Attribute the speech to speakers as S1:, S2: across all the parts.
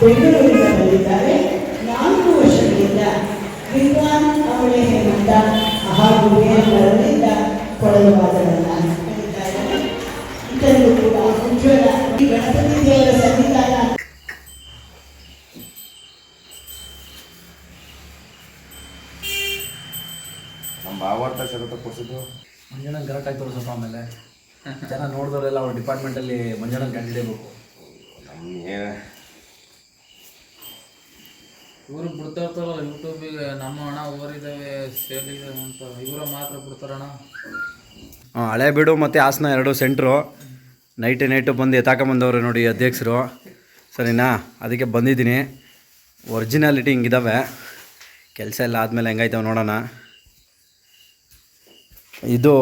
S1: ಬೆಂಗಳೂರಿನಿಂದ ಬಂದಿದ್ದಾರೆ ನಾಲ್ಕು ವರ್ಷಗಳಿಂದ ವಿದ್ವಾನ್ ಅವಳೆ ಹೇಮಂತ ಹಾಗೂ ಬೇರೆಯವರಿಂದ ಕೊಳಲು ವಾದನವನ್ನು ಕಲಿತಾ ಇದ್ದಾರೆ ಕೂಡ ಉಜ್ವಲ ಈ ಗಣಪತಿ ದೇವರ ಸನ್ನಿಧಾನ.
S2: ನಮ್ಮ ಭಾವಾರ್ಥ ಶರತ ಕೊಡ್ಸಿದ್ದು
S3: ಮಂಜಣ್ಣನ ಕರೆಕ್ಟಾಗಿ ತೋರಿಸಪ್ಪ ಆಮೇಲೆ. ಜನ ನೋಡಿದವರೆಲ್ಲ ಅವ್ರ ಡಿಪಾರ್ಟ್ಮೆಂಟಲ್ಲಿ ಮಂಜಣ್ಣನ ಕಂಡುಹಿಡಿಯಬೇಕು
S2: ನಮಗೆ
S4: ಇವರು ಬಿಡ್ತಾ ಇರ್ತಾರಲ್ಲ ಯೂಟ್ಯೂಬಿಗೆ ನಮ್ಮ ಹಣ ಓರಿದಾವೆ ಸೇಲ್ ಅಂತ. ಇವರ ಮಾತ್ರ ಬಿಡ್ತಾರಣ
S3: ಹಳೆ ಬೀಡು ಮತ್ತು ಹಾಸನ ಎರಡು ಸೆಂಟ್ರು ನೈಟ್ ನೈಟು ಬಂದು ಎತ್ತಾಕೊಂಬಂದವ್ರೆ ನೋಡಿ ಅಧ್ಯಕ್ಷರು. ಸರಿನಾ? ಅದಕ್ಕೆ ಬಂದಿದ್ದೀನಿ. ಒರಿಜಿನಾಲಿಟಿ ಹಿಂಗಿದ್ದಾವೆ ಕೆಲಸ ಎಲ್ಲ ಆದಮೇಲೆ ಹೆಂಗಾಯ್ತವೆ ನೋಡೋಣ. ಇದು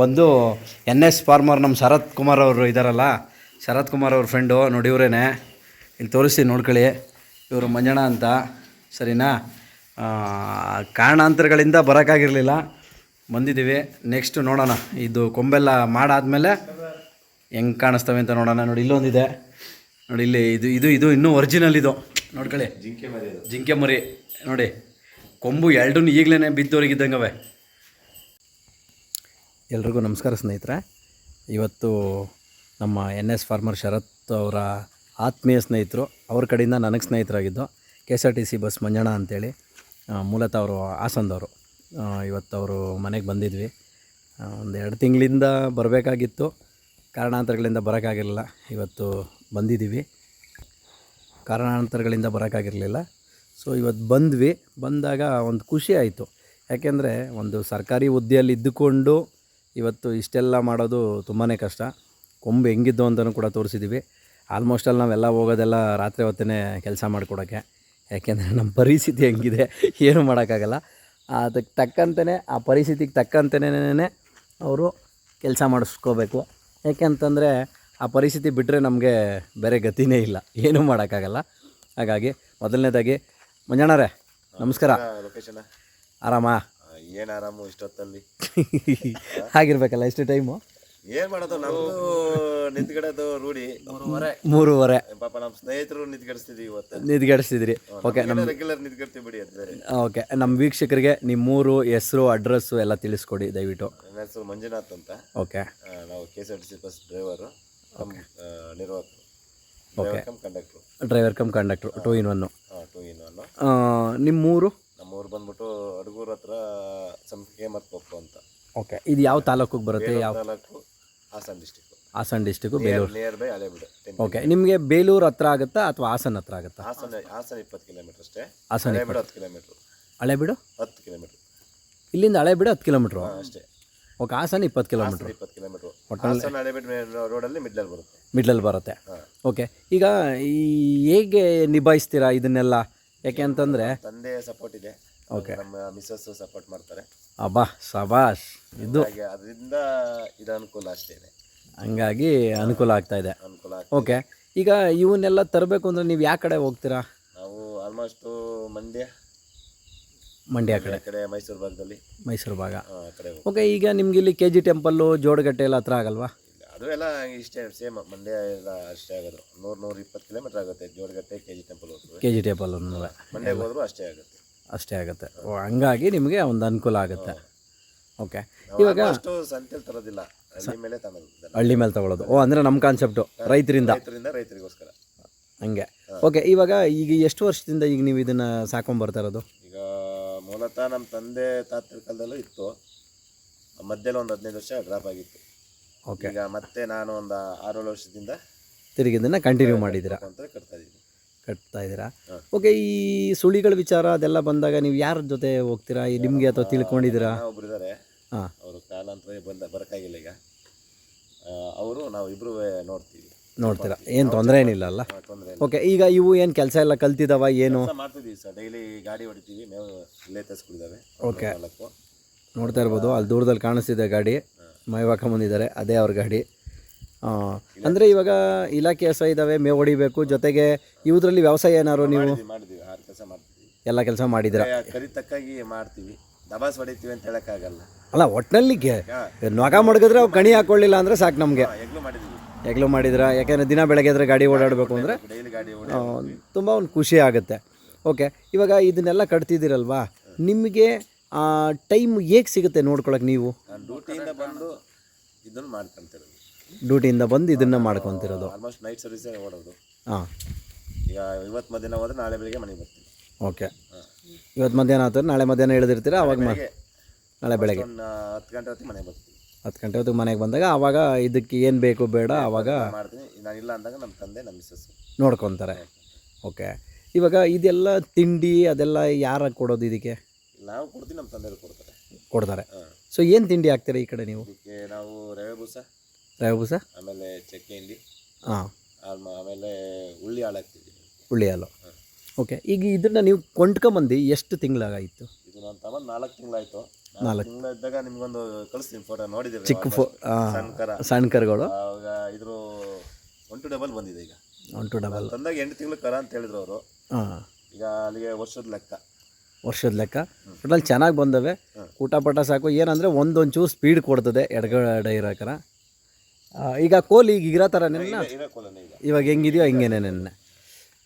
S3: ಬಂದು ಎನ್ ಎಸ್ ಫಾರ್ಮರ್ ನಮ್ಮ ಶರತ್ ಕುಮಾರ್ ಅವರು ಇದ್ದಾರಲ್ಲ ಶರತ್ ಕುಮಾರ್ ಅವ್ರ ಫ್ರೆಂಡು ನೋಡಿ ಇವರೇನೆ. ಇಲ್ಲಿ ತೋರಿಸ್ತೀನಿ ನೋಡ್ಕೊಳ್ಳಿ. ಇವರು ಮಂಜಣ್ಣ ಅಂತ. ಸರಿನಾ? ಕಾರಣಾಂತರಗಳಿಂದ ಬರೋಕ್ಕಾಗಿರಲಿಲ್ಲ ಬಂದಿದ್ದೀವಿ. ನೆಕ್ಸ್ಟು ನೋಡೋಣ. ಇದು ಕೊಂಬೆಲ್ಲ ಮಾಡಾದಮೇಲೆ ಹೆಂಗೆ ಕಾಣಿಸ್ತವೆ ಅಂತ ನೋಡೋಣ. ನೋಡಿ ಇಲ್ಲೊಂದಿದೆ. ನೋಡಿ ಇಲ್ಲಿ ಇದು ಇದು ಇದು ಇನ್ನೂ ಒರಿಜಿನಲ್ ಇದು. ನೋಡ್ಕೊಳ್ಳಿ.
S2: ಜಿಂಕೆ ಮರಿ
S3: ಜಿಂಕೆ ಮರಿ. ನೋಡಿ ಕೊಂಬು ಎರಡೂ ಈಗಲೇ ಬಿದ್ದೋರಿಗಿದ್ದಂಗವೆ. ಎಲ್ರಿಗೂ ನಮಸ್ಕಾರ ಸ್ನೇಹಿತರೆ. ಇವತ್ತು ನಮ್ಮ ಎನ್ ಎಸ್ ಫಾರ್ಮರ್ ಶರತ್ ಅವರ ಆತ್ಮೀಯ ಸ್ನೇಹಿತರು ಅವ್ರ ಕಡೆಯಿಂದ ನನಗೆ ಸ್ನೇಹಿತರಾಗಿದ್ದು. K S R T C bus Manjanna ಅಂತೇಳಿ ಮೂಲತಃ ಅವರು ಹಾಸನದವರು. ಇವತ್ತು ಅವರು ಮನೆಗೆ ಬಂದಿದ್ವಿ. ಒಂದು ಎರಡು ತಿಂಗಳಿಂದ ಬರಬೇಕಾಗಿತ್ತು. ಕಾರಣಾಂತರಗಳಿಂದ ಬರೋಕ್ಕಾಗಿರಲಿಲ್ಲ. ಇವತ್ತು ಬಂದಿದ್ದೀವಿ. ಕಾರಣಾಂತರಗಳಿಂದ ಬರೋಕ್ಕಾಗಿರಲಿಲ್ಲ. ಸೊ ಇವತ್ತು ಬಂದ್ವಿ. ಬಂದಾಗ ಒಂದು ಖುಷಿ ಆಯಿತು. ಯಾಕೆಂದರೆ ಒಂದು ಸರ್ಕಾರಿ ಹುದ್ದೆಯಲ್ಲಿ ಇದ್ದುಕೊಂಡು ಇವತ್ತು ಇಷ್ಟೆಲ್ಲ ಮಾಡೋದು ತುಂಬಾ ಕಷ್ಟ. ಕೊಂಬು ಹೆಂಗಿದ್ದು ಅಂತಲೂ ಕೂಡ ತೋರಿಸಿದ್ದೀವಿ. ಆಲ್ಮೋಸ್ಟಲ್ಲಿ ನಾವೆಲ್ಲ ಹೋಗೋದೆಲ್ಲ ರಾತ್ರಿ ಹೊತ್ತೇ ಕೆಲಸ ಮಾಡಿಕೊಡೋಕ್ಕೆ. ಯಾಕೆಂದರೆ ನಮ್ಮ ಪರಿಸ್ಥಿತಿ ಹೆಂಗಿದೆ ಏನು ಮಾಡೋಕ್ಕಾಗಲ್ಲ. ಅದಕ್ಕೆ ತಕ್ಕಂತೆಯೇ ಆ ಪರಿಸ್ಥಿತಿಗೆ ತಕ್ಕಂತೆಯೇ ಅವರು ಕೆಲಸ ಮಾಡಿಸ್ಕೋಬೇಕು. ಯಾಕೆಂತಂದರೆ ಆ ಪರಿಸ್ಥಿತಿ ಬಿಟ್ಟರೆ ನಮಗೆ ಬೇರೆ ಗತಿನೇ ಇಲ್ಲ. ಏನೂ ಮಾಡೋಕ್ಕಾಗಲ್ಲ. ಹಾಗಾಗಿ ಮೊದಲನೇದಾಗಿ ಮಂಜಣ್ಣರೇ ನಮಸ್ಕಾರ.
S2: ಲೊಕೇಶನ್
S3: ಆರಾಮಾ?
S2: ಏನು ಆರಾಮು ಇಷ್ಟೊತ್ತಲ್ಲಿ?
S3: ಆಗಿರ್ಬೇಕಲ್ಲ ಇಷ್ಟು ಟೈಮು
S2: ಏನ್ ಮಾಡೋದು? ನಮ್ದು ನಿಂತ್ಗಡದು ರೂಢಿ.
S3: ಮೂರುವರೆ.
S2: ಪಾಪ ನಮ್ಮ ಸ್ನೇಹಿತರು ನಿಂತ್ಗಡಿಸ್ತಿದ್ವಿ ಇವತ್ತು.
S3: ನಿದ್ಗಡಿಸ್ತಿದ್ರಿ ಓಕೆ ನಮ್ಮ
S2: ರೆಗ್ಯುಲರ್ ನಿಂತ್ಕೊಡ್ತೀವಿ ಬಿಡಿ ಅಂತ
S3: ಓಕೆ. ನಮ್ಮ ವೀಕ್ಷಕರಿಗೆ ನಿಮ್ಮೂರು ಹೆಸರು ಅಡ್ರೆಸ್ಸು ಎಲ್ಲ ತಿಳಿಸ್ಕೊಡಿ ದಯವಿಟ್ಟು.
S2: ನನ್ನ ಹೆಸರು ಮಂಜುನಾಥ್ ಅಂತ.
S3: ಓಕೆ.
S2: ನಾವು K S R T C bus driver driver cum conductor
S3: driver cum conductor two in one
S2: two in one
S3: ನಿಮ್ಮೂರು
S2: ನಮ್ಮ ಊರು ಬಂದ್ಬಿಟ್ಟು ಅಡಗೂರು ಹತ್ರ ಸಂ ಹೇಮತ್ಕೊಪ್ಪು ಅಂತ.
S3: ಓಕೆ. ಇದು ಯಾವ ತಾಲೂಕಿಗೆ ಬರುತ್ತೆ? ಯಾವ
S2: taluk Hassan district
S3: Hassan district Belur.
S2: Near by Halebidu
S3: okay. ನಿಮಗೆ ಬೇಲೂರು ಹತ್ರ ಆಗುತ್ತಾ ಅಥವಾ ಹಾಸನ ಹತ್ರ ಆಗುತ್ತಾ?
S2: ಹಾಸನ ಹಾಸನ ಇಪ್ಪತ್ತು ಕಿಲೋಮೀಟರ್ ಅಷ್ಟೇ.
S3: ಹಾಸನ
S2: ಹಳೆಬಿಡು ಹತ್ತು ಕಿಲೋಮೀಟ್ರು
S3: ಹಳೆಬೀಡು
S2: ಹತ್ತು ಕಿಲೋಮೀಟರ್
S3: ಇಲ್ಲಿಂದ ಅಳೆಬಿಡು ಹತ್ತು ಕಿಲೋಮೀಟ್ರು
S2: ಅಷ್ಟೇ.
S3: ಓಕೆ ಹಾಸನ ಇಪ್ಪತ್ತು ಕಿಲೋಮೀಟರ್
S2: ಇಪ್ಪತ್ತು ಕಿಲೋಮೀಟ್ರು ಹಾಸನ ಹಳೆಬಿಡು ರೋಡಲ್ಲಿ ಮಿಡ್ಲಲ್ಲಿ ಬರುತ್ತೆ.
S3: ಮಿಡ್ಲಲ್ಲಿ ಬರುತ್ತೆ. ಓಕೆ. ಈಗ ಈ ಹೇಗೆ ನಿಭಾಯಿಸ್ತೀರಾ ಇದನ್ನೆಲ್ಲ? ಯಾಕೆ ಅಂತಂದರೆ
S2: ತಂದೆ ಸಪೋರ್ಟ್ ಇದೆ. ನಮ್ಮ ಮಿಸ್ಸಸ್ ಸಪೋರ್ಟ್ ಮಾಡ್ತಾರೆ.
S3: ಅಬ್ಬಾ ಸಬಾಷ್ ಇದು
S2: ಹಾಗೆ ಅದರಿಂದ ಇದು ಅನುಕೂಲ ಅಷ್ಟೇ ಇದೆ.
S3: ಹಂಗಾಗಿ ಅನುಕೂಲ ಆಗ್ತಾ ಇದೆ.
S2: ಅನುಕೂಲ.
S3: ಓಕೆ ಈಗ ಇವನ್ನೆಲ್ಲ ತರಬೇಕು ಅಂದ್ರೆ ನೀವು ಯಾವ ಕಡೆ ಹೋಗ್ತೀರಾ?
S2: ನಾವು ಆಲ್ಮೋಸ್ಟು ಮಂಡ್ಯ
S3: ಮಂಡ್ಯ ಕಡೆ.
S2: ಆ ಕಡೆ ಮೈಸೂರು ಭಾಗದಲ್ಲಿ.
S3: ಮೈಸೂರು ಭಾಗ.
S2: ಆ ಕಡೆ ಹೋಗ್ತೀವಿ.
S3: ಓಕೆ ಈಗ ನಿಮ್ಗೆ ಇಲ್ಲಿ ಕೆ ಜಿ ಟೆಂಪಲ್ಲು ಜೋಡಗಟ್ಟೆ ಎಲ್ಲ ಹತ್ರ ಆಗಲ್ವಾ?
S2: ಅದು ಎಲ್ಲ ಇಷ್ಟೇ ಸೇಮ್ ಮಂಡ್ಯ ಎಲ್ಲ ಅಷ್ಟೇ ಆಗೋದು. ನೂರು ನೂರ ಇಪ್ಪತ್ತು ಕಿಲೋಮೀಟರ್ ಆಗುತ್ತೆ ಜೋಡಗಟ್ಟೆ ಕೆ ಜಿ ಟೆಂಪಲ್ ಹೋಗ್ತದೆ.
S3: ಕೆ ಜಿ ಟೆಂಪಲ್
S2: ಮಂಡ್ಯಗೆ ಹೋದ್ರು ಅಷ್ಟೇ ಆಗುತ್ತೆ.
S3: ಅಷ್ಟೇ ಆಗುತ್ತೆ. ಓ ಹಂಗಾಗಿ ನಿಮಗೆ ಒಂದು ಅನುಕೂಲ ಆಗುತ್ತೆ. ಓಕೆ ಇವಾಗ
S2: ಅಷ್ಟು ಸಂತೆಲಿ ತರೋದಿಲ್ಲ. ಹಳ್ಳಿ ಮೇಲೆ ತನ್ನೋದು
S3: ಹಳ್ಳಿ ಮೇಲೆ ತಗೊಳ್ಳೋದು ಓ ಅಂದರೆ ನಮ್ಮ ಕಾನ್ಸೆಪ್ಟು ರೈತರಿಂದ.
S2: ರೈತರಿಂದ ರೈತರಿಗೋಸ್ಕರ.
S3: ಹಂಗೆ. ಓಕೆ ಇವಾಗ ಈಗ ಎಷ್ಟು ವರ್ಷದಿಂದ ಈಗ ನೀವು ಇದನ್ನು ಸಾಕೊಂಬರ್ತಾ ಇರೋದು?
S2: ಈಗ ಮೂಲತಃ ನಮ್ಮ ತಂದೆ ತಾತರ ಕಾಲದಲ್ಲೂ ಇತ್ತು. ಮಧ್ಯದಲ್ಲಿ ಒಂದು ಹದಿನೈದು ವರ್ಷ ಡ್ರಾಪ್ ಆಗಿತ್ತು.
S3: ಓಕೆ
S2: ಈಗ ಮತ್ತೆ ನಾನು ಒಂದು ಆರೇಳು ವರ್ಷದಿಂದ
S3: ತಿರುಗಿದನ್ನು ಕಂಟಿನ್ಯೂ ಮಾಡಿದ್ದೀರಾ?
S2: ಅಂತ ಕಟ್ತಾ ಇದ್ದೀನಿ.
S3: ಕಟ್ತಾ ಇದ್ದೀರಾ? ಓಕೆ ಈ ಸುಳಿಗಳ ವಿಚಾರ ಅದೆಲ್ಲ ಬಂದಾಗ ನೀವು ಯಾರ ಜೊತೆ ಹೋಗ್ತೀರಾ? ಈ ನಿಮಗೆ ಅಥವಾ ತಿಳ್ಕೊಂಡಿದ್ದೀರಾ?
S2: ಒಬ್ರು ಇದ್ದಾರೆ
S3: ಹಾಂ.
S2: ಅವರು ಕಾಲಾಂತರ ಬಂದ ಬರೋಕ್ಕಾಗಿಲ್ಲ ಈಗ. ಅವರು ನಾವು ಇಬ್ಬರು ನೋಡ್ತೀವಿ.
S3: ನೋಡ್ತೀರಾ? ಏನು ತೊಂದರೆ ಏನಿಲ್ಲ ಅಲ್ಲ?
S2: ತೊಂದರೆ
S3: ಓಕೆ ಈಗ ಇವು ಏನು ಕೆಲಸ ಎಲ್ಲ ಕಲ್ತಿದ್ದಾವ ಏನು?
S2: ಮಾಡ್ತಿದ್ದೀವಿ ಸರ್. ಡೈಲಿ ಗಾಡಿ ಹೊಡಿತೀವಿ. ಮೇವು ಇಲ್ಲೇ ತರಿಸ್ಬಿಟ್ಟಿದ್ದಾವೆ
S3: ಓಕೆ
S2: ನಾಲ್ಕು
S3: ನೋಡ್ತಾ ಇರ್ಬೋದು ಅಲ್ಲಿ ದೂರದಲ್ಲಿ ಕಾಣಿಸ್ತಿದೆ ಗಾಡಿ. ಮೈವಾಕ ಬಂದಿದ್ದಾರೆ ಅದೇ ಅವ್ರ ಗಾಡಿ. ಅಂದರೆ ಇವಾಗ ಇಲಾಖೆ ಸಹ ಇದ್ದಾವೆ ಮೇವು ಹೊಡಿಬೇಕು. ಜೊತೆಗೆ ಇವುದ್ರಲ್ಲಿ ವ್ಯವಸಾಯ ಏನಾದ್ರು ನೀವು?
S2: ಮಾಡಿದ್ವಿ ಮಾಡಿದ್ವಿ. ಆರು ಕೆಲಸ ಮಾಡ್ತೀವಿ
S3: ಎಲ್ಲ ಕೆಲಸ ಮಾಡಿದ್ರ
S2: ಕರಿ ತಕ್ಕಾಗಿ ಮಾಡ್ತೀವಿ. ದಬಾಸ್ ಹೊಡಿತೀವಿ ಅಂತ ಹೇಳಕ್ಕಾಗಲ್ಲ.
S3: ಅಲ್ಲ ಒಟ್ಟಿನಲ್ಲಿ ನೊಗ ಮಡಗಿದ್ರೆ ಅವು ಕಣಿ ಹಾಕೊಳ್ಳಿಲ್ಲ ಅಂದರೆ ಸಾಕು ನಮಗೆ. ಹೆಗ್ಲು ಮಾಡಿದ್ರ? ಯಾಕೆಂದರೆ ದಿನ ಬೆಳಗ್ಗೆ ಗಾಡಿ ಓಡಾಡಬೇಕು ಅಂದರೆ
S2: ಡೈಲಿ ಗಾಡಿ ಓಡಿ
S3: ತುಂಬ ಒಂದು ಖುಷಿ ಆಗುತ್ತೆ. ಓಕೆ ಇವಾಗ ಇದನ್ನೆಲ್ಲ ಕಟ್ತಿದ್ದೀರಲ್ವಾ? ನಿಮಗೆ ಟೈಮ್ ಹೇಗೆ ಸಿಗುತ್ತೆ ನೋಡ್ಕೊಳಕ್ಕೆ ನೀವು?
S2: ನಾನು ಡ್ಯೂಟಿಯಿಂದ ಬಂದು ಇದನ್ನು ಮಾಡ್ಕೊಂತಿರೋದು.
S3: ಡ್ಯೂಟಿಯಿಂದ ಬಂದು ಇದನ್ನ ಮಾಡ್ಕೊಂತಿರೋದು.
S2: ಆಲ್ಮೋಸ್ಟ್ ನೈಟ್ ಸರ್ವಿಸೇ ಓಡೋದು.
S3: ಹಾಂ.
S2: ಈಗ ಇವತ್ತು ಮಧ್ಯಾಹ್ನ ಹೋದ್ರೆ ನಾಳೆ ಬೆಳಿಗ್ಗೆ ಮನೆಗೆ ಬರ್ತೀನಿ.
S3: ಓಕೆ. ಇವತ್ತು ಮಧ್ಯಾಹ್ನ ಆತ ನಾಳೆ ಮಧ್ಯಾಹ್ನ ಇಳಿದಿರ್ತೀರಾ ಅವಾಗ ಮ
S2: ಬೆಳಿಗ್ಗೆ
S3: ನಾಳೆ ಬೆಳಗ್ಗೆ.
S2: ಒಂದು ಹತ್ತು ಗಂಟೆ ಹೊತ್ತಿಗೆ ಮನೆಗೆ ಬರ್ತೀನಿ.
S3: ಹತ್ತು ಗಂಟೆ ಹೊತ್ತಿಗೆ ಮನೆಗೆ ಬಂದಾಗ ಅವಾಗ ಇದಕ್ಕೆ ಏನು ಬೇಕು ಬೇಡ ಅವಾಗ
S2: ಮಾಡ್ತೀನಿ. ನಾನು ಇಲ್ಲ ಅಂದಾಗ ನಮ್ಮ ತಂದೆ ನಮ್ಮ ಮಿಸ್ಸಸ್
S3: ನೋಡ್ಕೊತಾರೆ. ಓಕೆ. ಇವಾಗ ಇದೆಲ್ಲ ತಿಂಡಿ ಅದೆಲ್ಲ ಯಾರ ಕೊಡೋದು ಇದಕ್ಕೆ?
S2: ನಾವು ಕೊಡ್ತೀವಿ ನಮ್ಮ ತಂದೆ ಕೊಡ್ತಾರೆ.
S3: ಕೊಡ್ತಾರೆ.
S2: ಹಾಂ.
S3: ಸೊ ಏನು ತಿಂಡಿ ಹಾಕ್ತೀರಾ ಈ ಕಡೆ ನೀವು?
S2: ಇದಕ್ಕೆ ನಾವು ರವೆ ಬೂಸ
S3: ರವೆ ಬೂಸ
S2: ಆಮೇಲೆ ಚಕ್ಕೆ ಇಂಡಿ
S3: ಹಾಂ
S2: ಆಮೇಲೆ ಆಮೇಲೆ ಉಳ್ಳಿ ಹಾಕ್ತಿದ್ವಿ.
S3: ಉಳ್ಳಿ ಹಾಲು. ಓಕೆ ಈಗ ಇದನ್ನು ನೀವು ಕೊಂಡ್ಕೊಂಬಂದು ಎಷ್ಟು ತಿಂಗಳಾಗಾಯಿತು?
S2: ಇದು ನಾನು ತಗೊಂಡು ನಾಲ್ಕು ತಿಂಗಳಾಯಿತು. ನಾಲ್ಕು ತಿಂಗಳಿದ್ದಾಗ ನಿಮ್ಗೊಂದು ಕಳಿಸ್ತೀನಿ ಫೋಟೋ ನೋಡಿದ್ದೀವಿ
S3: ಚಿಕ್ಕ ಫೋ
S2: ಸಣ್ಣ ಕರ
S3: ಸಣ್ಣ ಕರುಗಳು
S2: ಆವಾಗ ಇದ್ರ ಒನ್ ಟು ಡಬಲ್ ಬಂದಿದೆ ಈಗ.
S3: ಒನ್ ಟು ಡಬಲ್
S2: ತಂದಾಗ ಎಂಟು ತಿಂಗಳು ಕರ ಅಂತ ಹೇಳಿದ್ರು ಅವರು.
S3: ಹಾಂ.
S2: ಈಗ ಅಲ್ಲಿಗೆ ವರ್ಷದ ಲೆಕ್ಕ.
S3: ವರ್ಷದ ಲೆಕ್ಕ? ಒಟ್ನಲ್ಲಿ ಚೆನ್ನಾಗಿ ಬಂದವೆ. ಊಟ ಪಟ ಸಾಕು. ಏನಂದರೆ ಒಂದೊಂಚೂರು ಸ್ಪೀಡ್ ಕೊಡ್ತದೆ ಎಡಗಡೆ ಇರೋಕರ ಈಗ ಕೋಲಿ ಈಗ ಇರೋ ಥರ ನೆನ್ನ? ಇವಾಗ ಹೆಂಗಿದೆಯೋ ಹಿಂಗೇನೆ ನೆನ್ನೆ.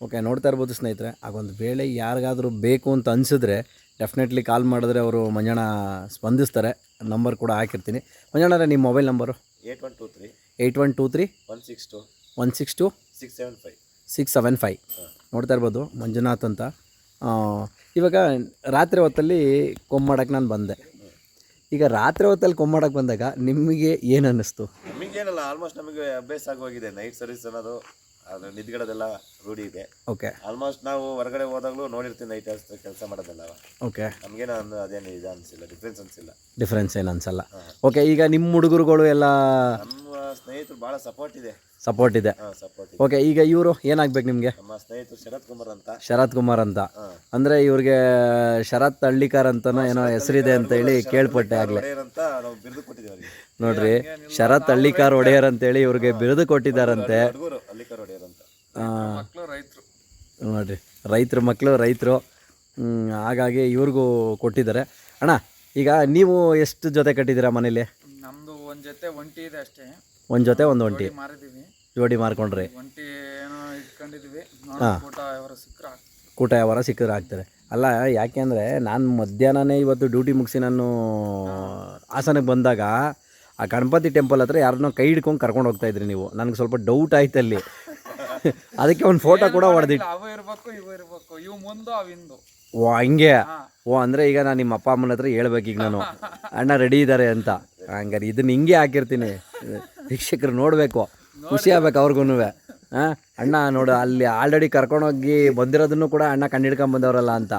S3: ಓಕೆ ನೋಡ್ತಾ ಇರ್ಬೋದು ಸ್ನೇಹಿತರೆ ಆಗೊಂದು ವೇಳೆ ಯಾರಿಗಾದರೂ ಬೇಕು ಅಂತ ಅನಿಸಿದ್ರೆ ಡೆಫಿನೆಟ್ಲಿ ಕಾಲ್ ಮಾಡಿದ್ರೆ ಅವರು ಮಂಜಣ್ಣ ಸ್ಪಂದಿಸ್ತಾರೆ. ನಂಬರ್ ಕೂಡ ಹಾಕಿರ್ತೀನಿ. ಮಂಜಣ್ಣರೇ ನಿಮ್ಮ mobile number
S2: eight one two three.
S3: Eight one two three.
S2: One six two.
S3: One six two
S2: six seven five.
S3: Six seven five. ನೋಡ್ತಾ ಇರ್ಬೋದು ಮಂಜುನಾಥ್ ಅಂತ. ಇವಾಗ ರಾತ್ರಿ ಹೊತ್ತಲ್ಲಿ ಕೊಂಬಾಡಕ್ಕೆ ನಾನು ಬಂದೆ. ಈಗ ರಾತ್ರಿ ಹೊತ್ತಲ್ಲಿ ಕೊಂಬಾಡಕ್ಕೆ ಬಂದಾಗ ನಿಮಗೆ ಏನು ಅನ್ನಿಸ್ತು?
S2: ಏನಲ್ಲ ಆಲ್ಮೋಸ್ಟ್ ನಮಗೆ ಅಭ್ಯಾಸ ಆಗೋಗಿದೆ ನೈಟ್ ಸರ್ವಿಸ್ ಅನ್ನೋದು ಅದು ನಿದ್ಗಡದೆಲ್ಲ ರೂಢಿ ಇದೆ.
S3: ಓಕೆ
S2: ಆಲ್ಮೋಸ್ಟ್ ನಾವು ಹೊರಗಡೆ ಹೋದಾಗಲೂ ನೋಡಿರ್ತೀವಿ ನೈಟ್ ಕೆಲಸ ಮಾಡೋದೆಲ್ಲ.
S3: ಓಕೆ
S2: ನಮಗೇನು ಅಂದು ಅದೇನು ಇದು ಅನಿಸಿಲ್ಲ ಡಿಫ್ರೆನ್ಸ್ ಅನಿಸಿಲ್ಲ.
S3: ಡಿಫ್ರೆನ್ಸ್ ಏನು ಅನಿಸಲ್ಲ. ಓಕೆ ಈಗ ನಿಮ್ಮ ಹುಡುಗರುಗಳು ಎಲ್ಲ
S2: ನಮ್ಮ ಸ್ನೇಹಿತರು ಭಾಳ ಸಪೋರ್ಟ್ ಇದೆ.
S3: ಸಪೋರ್ಟ್ ಇದೆ.
S2: ಹಾಂ ಸಪೋರ್ಟ್
S3: ಓಕೆ ಈಗ ಇವರು ಏನಾಗ್ಬೇಕು ನಿಮಗೆ?
S2: ನಮ್ಮ ಸ್ನೇಹಿತರು ಶರತ್ ಕುಮಾರ್ ಅಂತ.
S3: ಶರತ್ ಕುಮಾರ್ ಅಂತ. ಅಂದ್ರೆ ಇವ್ರಿಗೆ ಶರತ್ ಹಳ್ಳಿಕಾರ್ ಅಂತನೋ ಏನೋ ಹೆಸರಿದೆ ಅಂತ ಹೇಳಿ ಕೇಳ್ಪಟ್ಟೆ ಆಗಲೇ.
S2: ಅಂತ ನಾವು ಬಿರುದು ಕೊಟ್ಟಿದ್ದೀವಿ
S3: ನೋಡ್ರಿ ಶರತ್ ಹಳ್ಳಿಕಾರ್ ಒಡೆಯರ್ ಅಂತ ಹೇಳಿ ಇವ್ರಿಗೆ ಬಿರುದು ಕೊಟ್ಟಿದ್ದಾರಂತೆ.
S2: ಹುಡುಗರು ಅಲ್ಲಿಕರ್ ಒಡೆಯರ್ ಅಂತ.
S3: ಆ,
S4: ಮಕ್ಕಳು ರೈತರು.
S3: ನೋಡ್ರಿ ರೈತರ ಮಕ್ಕಳು ರೈತರು. ಹಾಗಾಗಿ ಇವ್ರಿಗೂ ಕೊಟ್ಟಿದ್ದಾರೆ. ಅಣ್ಣ ಈಗ ನೀವು ಎಷ್ಟು ಜೊತೆ ಕಟ್ಟಿದ್ದೀರಾ ಮನೇಲಿ?
S4: ನಮ್ದು ಒಂದ್ ಜೊತೆ ಒಂಟಿ ಇದೆ ಅಷ್ಟೇ.
S3: ಒಂದು ಜೊತೆ ಒಂದು ಒಂಟಿ.
S4: ಮಾರಿದೀವಿ
S3: ಜೋಡಿ ಮಾರ್ಕೊಂಡ್ರೆ.
S4: ಒಂಟಿ ಏನೋ ಇಟ್ಕೊಂಡಿದೀವಿ. ನೋಡೋಣ ಊಟ ಯಾವಾರ ಸಿಕ್ಕ್ರ
S3: ಕೂಟ ಯಾವಾರ ಸಿಕ್ಕಿದ್ರೆ ಹಾಕ್ತಾರೆ ಅಲ್ಲ ಯಾಕೆಂದರೆ ನಾನು ಮಧ್ಯಾಹ್ನನೇ ಇವತ್ತು ಡ್ಯೂಟಿ ಮುಗಿಸಿ ನಾನು ಹಾಸನಕ್ಕೆ ಬಂದಾಗ ಆ ಗಣಪತಿ ಟೆಂಪಲ್ ಹತ್ರ ಯಾರನ್ನೋ ಕೈ ಹಿಡ್ಕೊಂಡು ಕರ್ಕೊಂಡು ಹೋಗ್ತಾ ಇದ್ರಿ ನೀವು. ನನಗೆ ಸ್ವಲ್ಪ ಡೌಟ್ ಆಯ್ತು ಅಲ್ಲಿ. ಅದಕ್ಕೆ ಒಂದು ಫೋಟೋ ಕೂಡ ಹೊಡೆದಿಟ್ಟು
S4: ಅವು ಇರ್ಬೇಕು ಇವು ಇರ್ಬೇಕು. ಇವು ಮುಂದು ಅವಿಂದು
S3: ಓ ಹಂಗೆ? ಓ ಅಂದರೆ ಈಗ ನಾನು ನಿಮ್ಮ ಅಪ್ಪ ಅಮ್ಮನ ಹತ್ರ ಹೇಳ್ಬೇಕು ಈಗ ನಾನು. ಅಣ್ಣ ರೆಡಿ ಇದ್ದಾರೆ ಅಂತ. ಹಂಗಾರೆ ಇದನ್ನ ಹಿಂಗೆ ಹಾಕಿರ್ತೀನಿ. ಶಿಕ್ಷಕರು ನೋಡಬೇಕು. ಖುಷಿ ಆಗ್ಬೇಕು ಅವ್ರಿಗೂ ಹಾಂ ಅಣ್ಣ ನೋಡು ಅಲ್ಲಿ ಆಲ್ರೆಡಿ ಕರ್ಕೊಂಡೋಗಿ ಬಂದಿರೋದನ್ನು ಕೂಡ ಅಣ್ಣ ಕಂಡು ಬಂದವರಲ್ಲ ಅಂತ.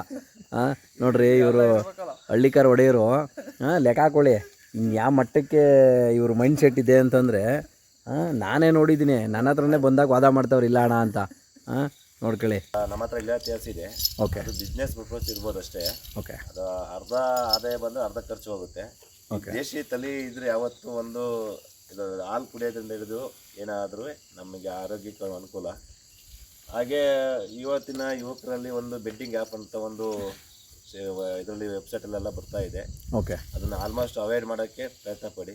S3: ಹಾಂ ನೋಡ್ರಿ ಇವರು ಹಳ್ಳಿಕಾರ ಒಡೆಯರು. ಹಾಂ ಲೆಕ್ಕ ಹಾಕೊಳ್ಳಿ. ಯಾವ ಮಟ್ಟಕ್ಕೆ ಇವ್ರ ಮೈಂಡ್ ಸೆಟ್ ಇದೆ ಅಂತಂದರೆ ಹಾಂ ನಾನೇ ನೋಡಿದ್ದೀನಿ. ನನ್ನ ಹತ್ರನೇ ಬಂದಾಗ ವಾದ ಮಾಡ್ತಾವ್ರು ಇಲ್ಲ ಅಣ್ಣ ಅಂತ. ಹಾಂ ನೋಡ್ಕೊಳ್ಳಿ.
S2: ನಮ್ಮ ಹತ್ರ ಇಲಾತಿಹಾಸ ಇದೆ.
S3: ಓಕೆ.
S2: ಅದು ಬಿಸ್ನೆಸ್ ಪರ್ಪಸ್ ಇರ್ಬೋದು ಅಷ್ಟೇ
S3: ಓಕೆ.
S2: ಅದು ಅರ್ಧ ಆದಾಯ ಬಂದು ಅರ್ಧ ಖರ್ಚು ಹೋಗುತ್ತೆ. ಈ ದೇಶಿ ತಳಿ ಇದ್ರೆ ಯಾವತ್ತು ಒಂದು ಇದು ಹಾಲು ಕುಡಿಯೋದ್ರಿಂದ ಹಿಡಿದು ಏನಾದರೂ ನಮಗೆ ಆರೋಗ್ಯಕ್ಕೆ ಅನುಕೂಲ. ಹಾಗೆ ಇವತ್ತಿನ ಯುವಕರಲ್ಲಿ ಒಂದು ಬೆಟ್ಟಿಂಗ್ ಆ್ಯಪ್ ಅಂತ ಒಂದು ಇದರಲ್ಲಿ ವೆಬ್ಸೈಟಲ್ಲೆಲ್ಲ ಬರ್ತಾ ಇದೆ.
S3: ಓಕೆ.
S2: ಅದನ್ನು ಆಲ್ಮೋಸ್ಟ್ ಅವಾಯ್ಡ್ ಮಾಡೋಕ್ಕೆ ಪ್ರಯತ್ನ ಪಡಿ.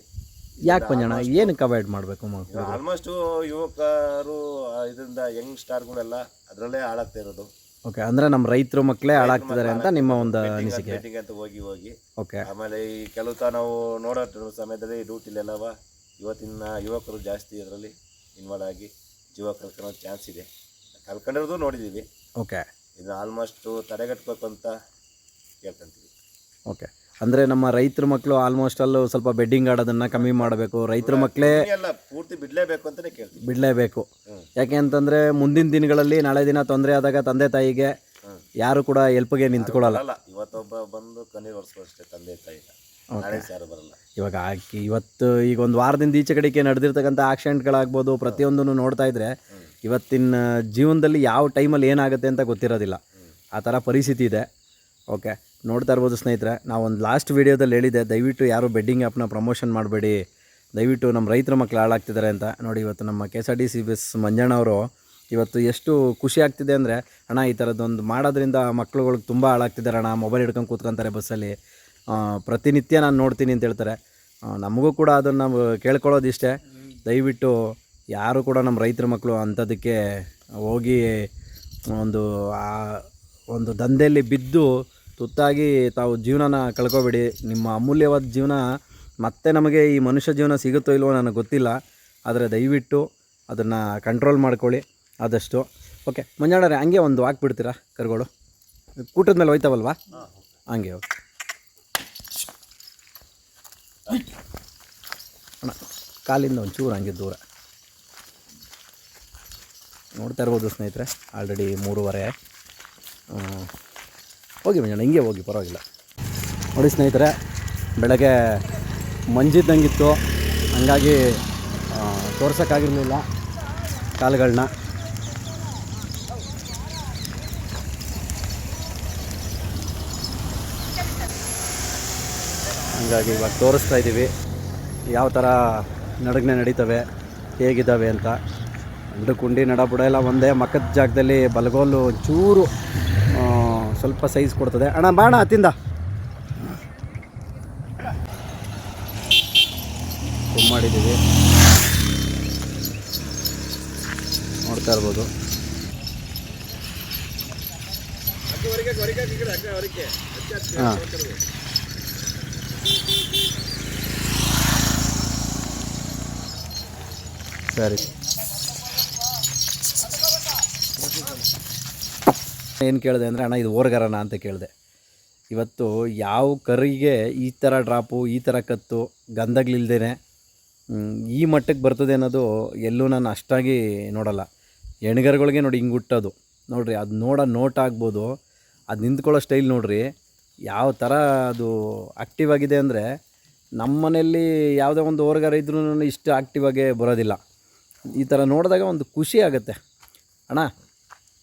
S3: ಯಾಕೆ ಪಂಜಣ್ಣ ಏನಕ್ಕೆ ಅವಾಯ್ಡ್ ಮಾಡಬೇಕು
S2: ಆಲ್ಮೋಸ್ಟು ಯುವಕರು ಇದರಿಂದ ಯಂಗ್ ಸ್ಟಾರ್ಗಳೆಲ್ಲ ಅದರಲ್ಲೇ ಹಾಳಾಗ್ತಾ ಇರೋದು.
S3: ಓಕೆ ಅಂದರೆ ನಮ್ಮ ರೈತರು ಮಕ್ಕಳೇ ಹಾಳಾಗ್ತಿದ್ದಾರೆ ಅಂತ ನಿಮ್ಮ ಒಂದು ಅನಿಸಿಕೆ.
S2: ಅಂತ ಹೋಗಿ ಹೋಗಿ.
S3: ಓಕೆ.
S2: ಆಮೇಲೆ ಈ ಕೆಲವು ತ ನಾವು ನೋಡೋ ಸಮಯದಲ್ಲಿ ಡ್ಯೂಟಿಲೆಲ್ಲವ ಇವತ್ತಿನ ಯುವಕರು ಜಾಸ್ತಿ ಅದರಲ್ಲಿ ಇನ್ವಾಲ್ವ್ ಆಗಿ ಜೀವ ಕಳ್ಕೊಳ್ಳೋ ಚಾನ್ಸ್ ಇದೆ. ಕಲ್ಕೊಂಡಿರೋದು ನೋಡಿದ್ದೀವಿ
S3: ಓಕೆ
S2: ಇದನ್ನ ಆಲ್ಮೋಸ್ಟು ತಡೆಗಟ್ಬೇಕು ಅಂತ ಕೇಳ್ಕೊಂತೀವಿ.
S3: ಓಕೆ ಅಂದರೆ ನಮ್ಮ ರೈತರ ಮಕ್ಕಳು ಆಲ್ಮೋಸ್ಟ್ ಅಲ್ಲೂ ಸ್ವಲ್ಪ ಬೆಡ್ಡಿಂಗ್ ಆಡೋದನ್ನು ಕಮ್ಮಿ ಮಾಡಬೇಕು. ರೈತರ ಮಕ್ಕಳೇ
S2: ಎಲ್ಲ ಪೂರ್ತಿ ಬಿಡಲೇಬೇಕು ಅಂತಲೇ ಕೇಳ್ತೀವಿ.
S3: ಬಿಡಲೇಬೇಕು. ಯಾಕೆ ಅಂತಂದರೆ ಮುಂದಿನ ದಿನಗಳಲ್ಲಿ ನಾಳೆ ದಿನ ತೊಂದರೆ ಆದಾಗ ತಂದೆ ತಾಯಿಗೆ ಯಾರು ಕೂಡ ಎಲ್ಪ್ಗೆ ನಿಂತ್ಕೊಳ್ಳಲ್ಲ.
S2: ಅಲ್ಲ ಇವತ್ತೊಬ್ಬ ಬಂದು ಕಣ್ಣೀರು ಒರೆಸ್ಕೊ ಅಷ್ಟೇ ತಂದೆ ತಾಯಿ ನಾಳೆ ಯಾರು ಬರಲ್ಲ.
S3: ಇವಾಗ ಇವತ್ತು ಈಗ ಒಂದು ವಾರದಿಂದ ಈಚೆ ಕಡೆಗೆ ನಡೆದಿರ್ತಕ್ಕಂಥ ಆಕ್ಸಿಡೆಂಟ್ಗಳಾಗ್ಬೋದು ಪ್ರತಿಯೊಂದನ್ನು ನೋಡ್ತಾ ಇದ್ರೆ ಇವತ್ತಿನ ಜೀವನದಲ್ಲಿ ಯಾವ ಟೈಮಲ್ಲಿ ಏನಾಗುತ್ತೆ ಅಂತ ಗೊತ್ತಿರೋದಿಲ್ಲ. ಆ ಥರ ಪರಿಸ್ಥಿತಿ ಇದೆ. ಓಕೆ ನೋಡ್ತಾ ಇರ್ಬೋದು ಸ್ನೇಹಿತರೆ, ನಾವು ಒಂದು ಲಾಸ್ಟ್ ವೀಡಿಯೋದಲ್ಲಿ ಹೇಳಿದೆ ದಯವಿಟ್ಟು ಯಾರು ಬೆಡ್ಡಿಂಗ್ ಆ್ಯಪ್ನ ಪ್ರಮೋಷನ್ ಮಾಡಬೇಡಿ. ದಯವಿಟ್ಟು ನಮ್ಮ ರೈತರ ಮಕ್ಕಳು ಹಾಳಾಗ್ತಿದ್ದಾರೆ ಅಂತ. ನೋಡಿ ಇವತ್ತು ನಮ್ಮ K S R T C bus ಮಂಜಣ್ಣವರು ಇವತ್ತು ಎಷ್ಟು ಖುಷಿ ಆಗ್ತಿದೆ ಅಂದರೆ, ಅಣ್ಣ ಈ ಥರದ್ದೊಂದು ಮಾಡೋದ್ರಿಂದ ಮಕ್ಳುಗಳಿಗೆ ತುಂಬ ಹಾಳಾಗ್ತಿದ್ದಾರೆ ಅಣ್ಣ. ಮೊಬೈಲ್ ಹಿಡ್ಕೊಂಡು ಕೂತ್ಕೊಂತಾರೆ ಬಸ್ಸಲ್ಲಿ ಪ್ರತಿನಿತ್ಯ ನಾನು ನೋಡ್ತೀನಿ ಅಂತ ಹೇಳ್ತಾರೆ. ನಮಗೂ ಕೂಡ ಅದನ್ನು ಕೇಳ್ಕೊಳ್ಳೋದಿಷ್ಟೇ. ದಯವಿಟ್ಟು ಯಾರು ಕೂಡ ನಮ್ಮ ರೈತರ ಮಕ್ಕಳು ಅಂಥದಕ್ಕೆ ಹೋಗಿ ಒಂದು, ಆ, ಒಂದು ದಂಧೆಯಲ್ಲಿ ಬಿದ್ದು ತುತ್ತಾಗಿ ತಾವು ಜೀವನನ ಕಳ್ಕೊಬೇಡಿ. ನಿಮ್ಮ ಅಮೂಲ್ಯವಾದ ಜೀವನ ಮತ್ತೆ ನಮಗೆ ಈ ಮನುಷ್ಯ ಜೀವನ ಸಿಗುತ್ತೋ ಇಲ್ವೋ ನನಗೆ ಗೊತ್ತಿಲ್ಲ. ಆದರೆ ದಯವಿಟ್ಟು ಅದನ್ನು ಕಂಟ್ರೋಲ್ ಮಾಡ್ಕೊಳ್ಳಿ. ಆದಷ್ಟು. ಓಕೆ ಮಂಜಾಣರೆ, ಹಂಗೆ ಒಂದು ಹಾಕ್ಬಿಡ್ತೀರಾ ಕರುಗಳು? ಕೂಟದ ಮೇಲೆ ಹೋಯ್ತಾವಲ್ವಾ? ಹಂಗೆ ಓಕೆ ಅಣ್ಣ, ಕಾಲಿಂದ ಒಂಚೂರು ಹಂಗೆ ದೂರ. ನೋಡ್ತಾ ಇರ್ಬೋದು ಸ್ನೇಹಿತರೆ ಆಲ್ರೆಡಿ ಮೂರುವರೆ. ಹೋಗಿ ಮಂಜಣ್ಣ, ಹಿಂಗೆ ಹೋಗಿ, ಪರವಾಗಿಲ್ಲ. ನೋಡಿ ಸ್ನೇಹಿತರೆ, ಬೆಳಗ್ಗೆ ಮಂಜಿದ್ದಂಗಿತ್ತು. ಹಂಗಾಗಿ ತೋರ್ಸೋಕ್ಕಾಗಿರಲಿಲ್ಲ ಕಾಲುಗಳನ್ನ. ಹಂಗಾಗಿ ಇವಾಗ ತೋರಿಸ್ತಾ ಇದ್ದೀವಿ. ಯಾವ ಥರ ನಡಗನೆ ನಡೀತವೆ ಹೇಗಿದ್ದಾವೆ ಅಂತ. ಎರಡು ಕುಂಡಿ ನಡ ಬುಡ ಎಲ್ಲ ಒಂದೇ ಮಕ್ಕದ ಜಾಗದಲ್ಲಿ ಬಲಗೋಲು ಚೂರು ಸ್ವಲ್ಪ ಸೈಜ್ ಕೊಡ್ತದೆ. ಅಣ್ಣ ಬಾಣ ಅತ್ತಿಂದ ಮಾಡಿದ್ದೀವಿ. ನೋಡ್ತಾ ಇರ್ಬೋದು. ಹಾಂ. ಸರಿ. ಏನು ಕೇಳಿದೆ ಅಂದರೆ, ಅಣ್ಣ, ಇದು ಓರ್ಗರನ ಅಂತ ಕೇಳಿದೆ. ಇವತ್ತು ಯಾವ ಕರಿಗೆ ಈ ಥರ ಡ್ರಾಪು, ಈ ಥರ ಕತ್ತು ಗಂಧಗಳಿಲ್ದೇ ಈ ಮಟ್ಟಕ್ಕೆ ಬರ್ತದೆ ಅನ್ನೋದು ಎಲ್ಲೂ ನಾನು ಅಷ್ಟಾಗಿ ನೋಡಲ್ಲ. ಹೆಣ್ಗರ್ಗಳಿಗೆ ನೋಡಿ ಹಿಂಗೆ ಹುಟ್ಟೋದು. ನೋಡಿರಿ, ಅದು ನೋಡೋ ನೋಟ್ ಆಗ್ಬೋದು. ಅದು ನಿಂತ್ಕೊಳ್ಳೋ ಸ್ಟೈಲ್ ನೋಡ್ರಿ. ಯಾವ ಥರ ಅದು ಆಕ್ಟಿವ್ ಆಗಿದೆ ಅಂದರೆ ನಮ್ಮ ಮನೆಯಲ್ಲಿ ಯಾವುದೇ ಒಂದು ಓರ್ಗಾರ ಇದ್ರೂ ಇಷ್ಟು ಆಕ್ಟಿವ್ ಆಗಿ ಬರೋದಿಲ್ಲ. ಈ ಥರ ನೋಡಿದಾಗ ಒಂದು ಖುಷಿ ಆಗುತ್ತೆ. ಅಣ್ಣ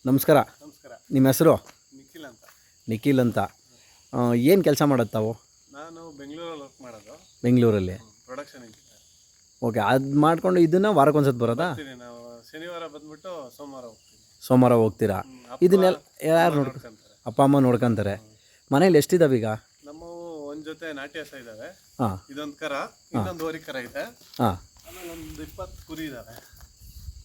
S3: ನಮಸ್ಕಾರ.
S5: ನಮಸ್ಕಾರ.
S3: ನಿಮ್ಮ ಹೆಸರು?
S5: ನಿಖಿಲ್ ಅಂತ.
S3: ನಿಖಿಲ್ ಅಂತ. ಏನು ಕೆಲಸ ಮಾಡೋದು ತಾವು?
S5: ನಾನು ಬೆಂಗಳೂರಲ್ಲಿ ವರ್ಕ್ ಮಾಡೋದು.
S3: ಬೆಂಗಳೂರಲ್ಲಿ.
S5: ಪ್ರೊಡಕ್ಷನ್
S3: ಓಕೆ ಅದು ಮಾಡಿಕೊಂಡು ಇದನ್ನು ವಾರಕ್ಕೊಂದ್ಸತಿ ಬರೋದಾ?
S5: ನಾವು ಶನಿವಾರ ಬಂದ್ಬಿಟ್ಟು ಸೋಮವಾರ ಹೋಗ್ತೀನಿ.
S3: ಸೋಮವಾರ ಹೋಗ್ತೀರಾ? ಇದನ್ನೆಲ್ಲ ಯಾರು ನೋಡ್ಕೊ
S5: ನೋಡ್ಕೊಂತಾರೆ.
S3: ಅಪ್ಪ ಅಮ್ಮ ನೋಡ್ಕೊಂತಾರೆ. ಮನೇಲಿ ಎಷ್ಟಿದಾವೆ ಈಗ?
S5: ನಮ್ಮ ಒಂದ್ ಜೊತೆ ನಾಟಿ ಹಸ ಇದಾವೆ.
S3: ಹಾಂ.
S5: ಇದೊಂದು ಕರ ಇನ್ನೊಂದು ಹೋರಿ ಕರ ಇದೆ
S3: ಹಾಂ.
S5: ಆಮೇಲೆ ಒಂದು ಇಪ್ಪತ್ತು ಕುರಿ ಇದಾವೆ.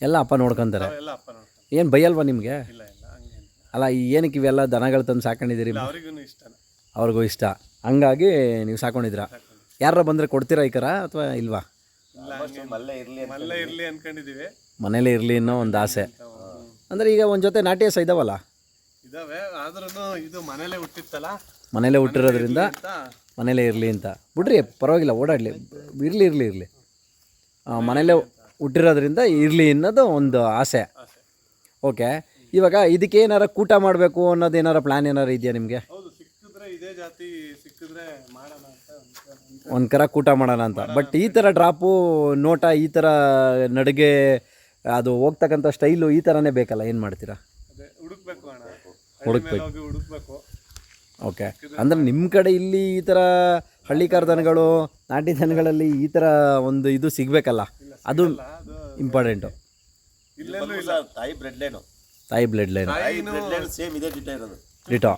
S3: ಎಲ್ಲ ಅಪ್ಪ ನೋಡ್ಕೊಂತಾರೆ?
S5: ಏನ್ ಅಪ್ಪ
S3: ಏನು ಬೈಯಲ್ವಾ ನಿಮಗೆ?
S5: ಇಲ್ಲ ಇಲ್ಲ ಹಂಗೇನಿಲ್ಲ
S3: ಅಲ್ಲ ಈ ಏನಕ್ಕೆ ಇವೆಲ್ಲ ದನಗಳು ತಂದು ಸಾಕೊಂಡಿದ್ದೀರಿ?
S5: ಅವ್ರಿಗೂ ಇಷ್ಟನೇ.
S3: ಅವ್ರಿಗೂ ಇಷ್ಟ. ಹಂಗಾಗಿ ನೀವು ಸಾಕೊಂಡಿದ್ದೀರಾ? ಯಾರ ಬಂದ್ರೆ ಕೊಡ್ತೀರಾ ಈ ಕರ ಅಥವಾ ಇಲ್ವಾ?
S5: ಇಲ್ಲ ಹಂಗೇನಿಲ್ಲ.
S2: ಮಲ್ಲೇ ಇರಲಿ
S5: ಮಲ್ಲೇ ಇರ್ಲಿ ಅನ್ಕೊಂಡಿದೀವಿ
S3: ಮನೇಲೇ ಇರಲಿ ಅನ್ನೋ ಒಂದು ಆಸೆ.
S5: ಅಂದ್ರೆ
S3: ಅಂದರೆ ಈಗ ಒಂದ್ ಜೊತೆ ನಾಟಿ ಹಸ ಇದಾವಲ್ಲ?
S5: ಇದಾವೆ ಆದ್ರೂ ಇದು ಮನೇಲೆ ಹುಟ್ಟಿತ್ತಲ್ಲ?
S3: ಮನೇಲೆ ಹುಟ್ಟಿರೋದ್ರಿಂದ ಮನೇಲೆ ಇರಲಿ ಅಂತ? ಬಿಡ್ರಿ ಪರವಾಗಿಲ್ಲ ಓಡಾಡಲಿ. ಇರಲಿ ಇರಲಿ ಇರಲಿ. ಮನೇಲೆ ಹುಟ್ಟಿರೋದ್ರಿಂದ ಇರಲಿ ಅನ್ನೋದು ಒಂದು ಆಸೆ. ಓಕೆ ಇವಾಗ ಇದಕ್ಕೆ ಏನಾರ ಕೂಟ ಮಾಡಬೇಕು ಅನ್ನೋದು ಏನಾರ ಪ್ಲ್ಯಾನ್ ಏನಾರು ಇದೆಯಾ ನಿಮಗೆ. ಒಂದು ಕರ ಕೂಟ ಮಾಡೋಣ ಅಂತ. ಬಟ್ ಈ ಥರ ಡ್ರಾಪು ನೋಟ ಈ ಥರ ನಡುಗೆ ಅದು ಹೋಗ್ತಕ್ಕಂಥ ಸ್ಟೈಲು ಈ ಥರನೇ ಬೇಕಲ್ಲ ಏನು ಮಾಡ್ತೀರಾ?
S5: ಹುಡುಕ್ಬೇಕು ಅಣ್ಣ. ಹುಡುಕ್ಬೇಕು.
S3: ಓಕೆ. ಅಂದ್ರೆ ನಿಮ್ಮ ಕಡೆ ಇಲ್ಲಿ ಈ ಥರ ಹಳ್ಳಿಕಾರ ದನಗಳು ನಾಟಿ ದನಗಳಲ್ಲಿ ಈ ಥರ ಒಂದು ಇದು ಸಿಗಬೇಕಲ್ಲ? ಅದು ಇಂಪಾರ್ಟೆಂಟ್
S5: ಇಲ್ಲೆಲ್ಲೂ ಇಲ್ಲ.
S2: ತಾಯಿ ಬ್ರೆಡ್ ಲೈನು
S3: ತಾಯಿ ಬ್ಲಡ್ ಲೈನ್
S2: ತಾಯಿ ಬ್ರೆಡ್ ಲೈನ್ ಸೇಮ್ ಇದೇ ಡಿಟ ಇರೋದು.
S3: ಡಿಟೋ